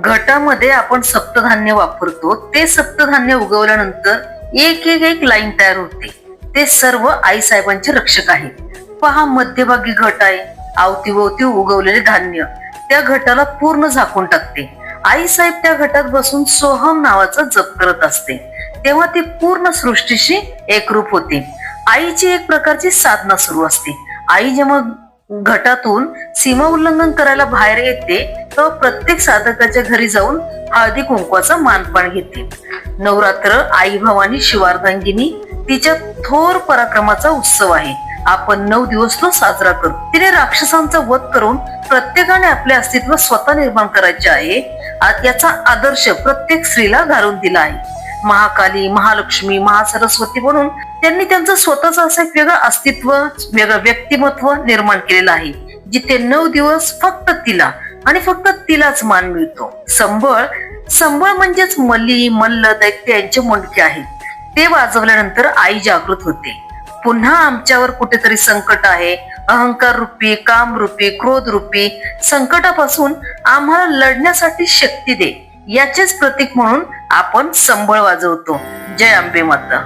घटामध्ये आपण सप्तधान्य वापरतो. ते सप्तधान्य उगवल्यानंतर एक एक एक लाईन तयार होते. ते सर्व आई साहेबांचे रक्षक आहे पहा मध्यभागी घट आहे. अवतीभोवती उगवलेले धान्य. त्या घटाला पूर्ण झाकून टाकते. आई साहेब त्या घटात बसून सोहम नावाचा जप करत असते. तेव्हा ती पूर्ण सृष्टीशी एकरूप होते. आईची एक प्रकारची साधना सुरू असते. आई जेव्हा घटातून सीमा उल्लंघन करायला बाहेर येते तेव्हा प्रत्येक साधकाच्या घरी जाऊन हळदी कुंकवाचा मानपान घेते. नवरात्र आई भवानी शिवार्धांगिनी तिच्या थोर पराक्रमाचा उत्सव आहे. आपण नऊ दिवस तो साजरा करू. तिने राक्षसांचा वध करून प्रत्येकाने आपले अस्तित्व स्वतः निर्माण करायचे आहे. याचा आदर्श प्रत्येक स्त्रीला घालून दिला आहे. महाकाली महालक्ष्मी महासरस्वती म्हणून त्यांनी त्यांचं स्वतःच असं एक वेगळं अस्तित्व वेगळं व्यक्तिमत्व निर्माण केलेलं आहे जिथे नऊ दिवस फक्त तिला आणि फक्त तिलाच मान मिळतो. संबळ संबळ म्हणजेच मल्ली मल्ल दैत्य यांचे मुंडके आहेत ते वाजवल्यानंतर आई जागृत होते. पुन्हा आमच्यावर कुठेतरी संकट आहे. अहंकार रूपी काम रूपी क्रोध रूपी संकटापासून आम्हाला लढण्यासाठी शक्ती दे याचेच प्रतीक म्हणून आपण संबळ वाजवतो. जय अंबे माता